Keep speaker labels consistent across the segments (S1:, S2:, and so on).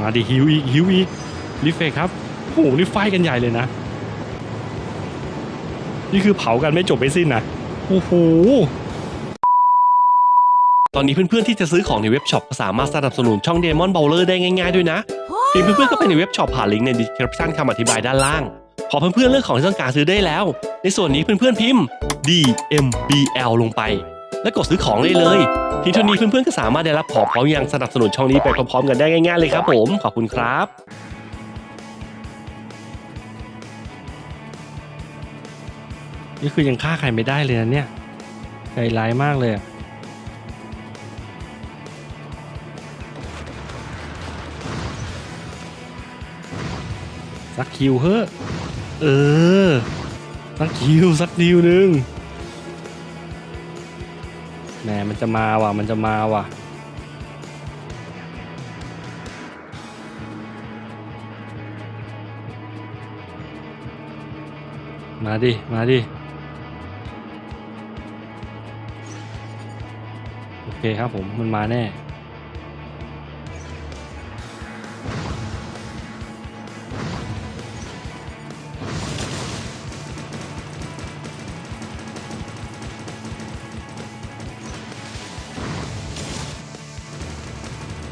S1: มาดิฮิวอีกฮิวอีกรีเฟกครับโอ้โหนี่ไฟกันใหญ่เลยนะ นี่คือเผากันไม่จบไม่สิ้นนะโอ้โห
S2: ตอนนี้เพื่อนๆที่จะซื้อของในเว็บช็อปก็สามารถสนับสนุนช่อง Demon Bowler ได้ง่ายๆด้วยนะเพียงเพื่อนๆก็ไปในเว็บช็อปผ่านลิงก์ใน description คำอธิบายด้านล่าง พอเพื่อนๆเลือกของที่ต้องการซื้อได้แล้ว ในส่วนนี้เพื่อนๆพิมพ์ DMBL ลงไป แล้วกดซื้อของได้เลย เพียงเท่านี้เพื่อนๆก็สามารถได้รับของพร้อมยังสนับสนุนช่องนี้ไปพร้อมๆกันได้ง่ายๆเลยครับผมขอบคุณครับ
S1: นี่คือยังฆ่าใครไม่ได้เลยนะเนี่ยใจร้ายมากเลยสักคิวเฮ้อะเออสักคิวสักคิวหนึ่ง หมมันจะมาว่ะ มันจะมาว่ะ มาดิ มาดิ โอเคครับผม มันมาแน่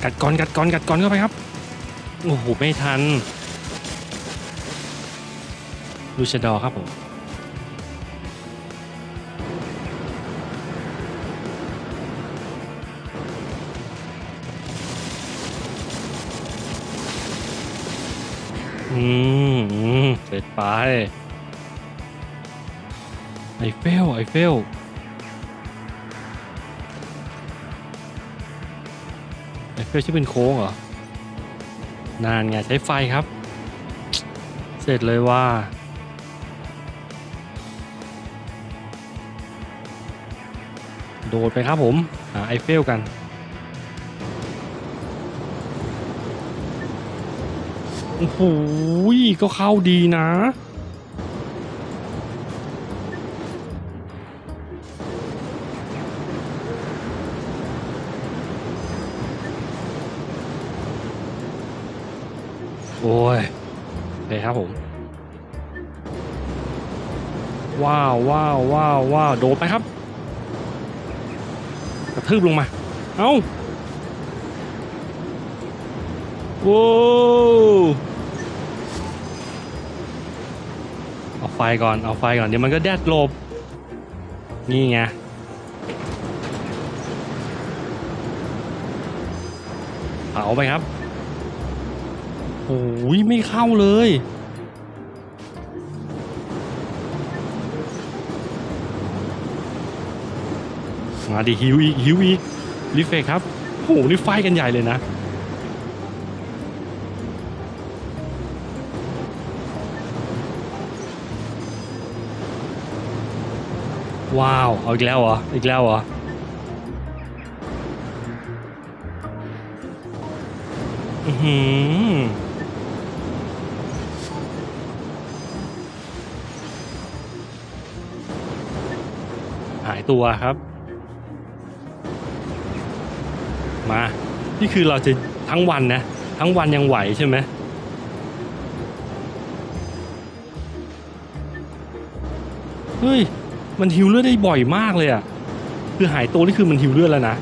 S1: กัดก่อนกัดก่อนกัดก่อนเข้าไปครับโอ้โหไม่ทันลูชดอครับผมอืมเสร็จไปไอเฟลไอเฟล เฟลชื่อเป็นโค้งเหรอ นานไงใช้ไฟครับ เสร็จเลยว่า โดดไปครับผม หาไอเฟลกันโอ้โหก็เข้าดีนะ โอ้ยโอเคครับผม ว้าวว้าวว้าวว้าวโดดไปครับ กระทืบลงมา เอ้าโว้เอาไฟก่อน เอาไฟก่อน เดี๋ยวมันก็แดดลบ นี่ไงเผาไปครับ โอ้ยไม่เข้าเลย มาดิฮิวอีกฮิวอีกรีเฟกครับโอ้โหนี่ไฟกันใหญ่เลยนะว้าว เอาอีกแล้วเหรอ อีกแล้วเหรอ อือหือ หายตัวครับ มา นี่คือเราจะทั้งวันนะ ทั้งวันยังไหวใช่ไหมเฮ้ย มันหิวเลือดได้บ่อยมากเลยอะคือหายตัวนี่คือมันหิวเลือดแล้วนะ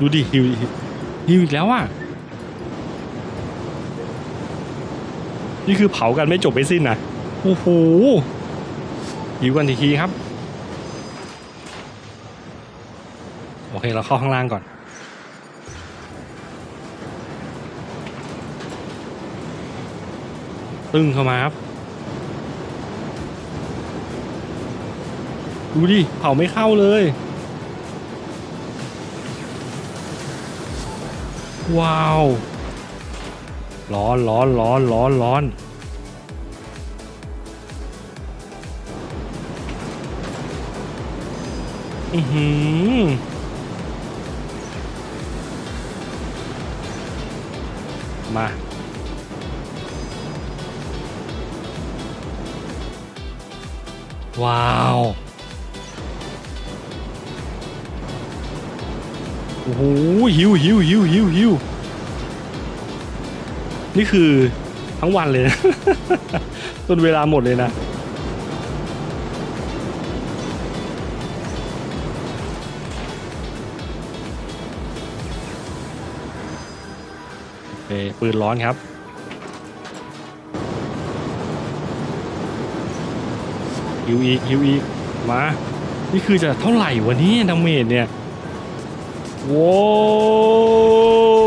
S1: ดูดิฮิวฮิวอีกแล้วอะนี่คือเผากันไม่จบไม่สิ้นนะโอ้โหฮิวกันทีๆครับ โอเค เราเข้าข้างล่างก่อน ตึ้งเข้ามาครับ ดูดิ เผาไม่เข้าเลย ว้าว ร้อนร้อนร้อนร้อนร้อนอือหือมาว้าว โอ้โหหิวหิวหิวหิวหิวนี่คือทั้งวันเลยนะจนเวลาหมดเลยนะ โอเค ปืนร้อนครับฮิวอีกฮิวอีกมา นี่คือจะเท่าไหร่วะเนี่ดาเมจเนี่ย ว้าว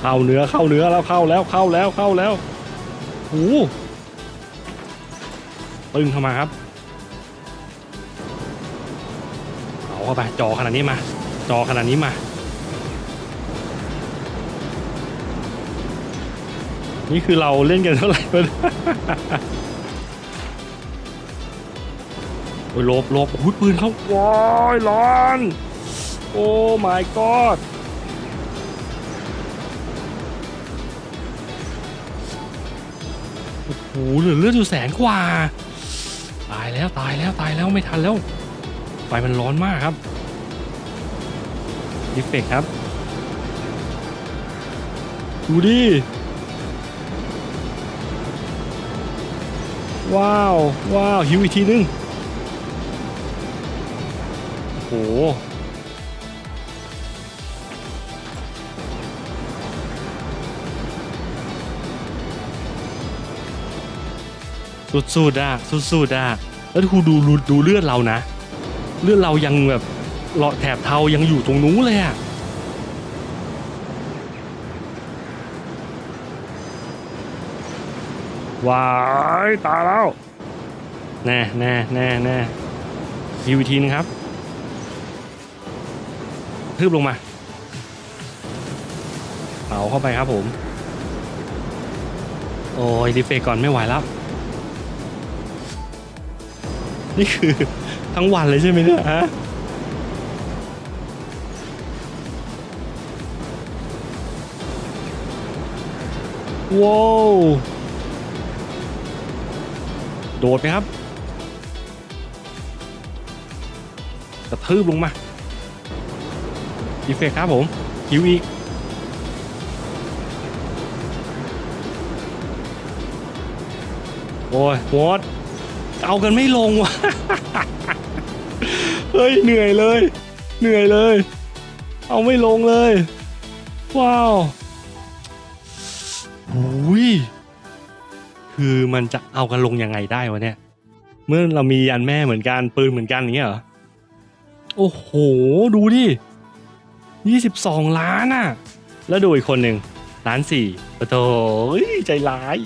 S1: เข้าเนื้อเข้าเนื้อแล้วเข้าแล้วเข้าแล้วเข้าแล้วโอ้โหปึ้งเข้ามาครับเอาเข้าไปจอขนาดนี้มา จอขนาดนี้มา นี่คือเราเล่นกันเท่าไหร่วะเโอ้ยลบลบหุ้ยปืนเขาว้ายร้อน โอ้ my god โอ้โหเหลือเลือดอยู่แสนกว่า ตายแล้วตายแล้วตายแล้วไม่ทันแล้ว ไฟมันร้อนมากครับดิเฟกครับ ดูดิ ว้าว ว้าว หิวอีกทีนึงโอ้โห สุดๆอะสุดๆอะแล้วครูดูดูดูเลือดเรานะ เลือดเรายังแบบเลาะแถบเทายังอยู่ตรงนู้นเลยอะว้ายตายแล้วแน่แน่แน่แน่ฮิวอีกทีนึงครับทืบลงมาเผาเข้าไปครับผม โอ้ยดีเฟกก่อนไม่ไหวแล้ว นี่คือทั้งวันเลยใช่ไหมเนี่ยฮะว้าวโดดไหมครับกระทืบลงมาดีเฟกครับผมคิวอีกโอ้ยโหด เอากันไม่ลงวะเฮ้ยเหนื่อยเลย เหนื่อยเลย เอาไม่ลงเลย ว้าวหูยคือมันจะเอากันลงยังไงได้วะเนี่ย เมื่อเรามียันแม่เหมือนกันปืนเหมือนกันอย่างเงี้ยเหรอ โอ้โห ดูดิยี่สิบสองล้านอะแล้วดูอีกคนหนึ่งล้านสี่โอ้โหใจร้าย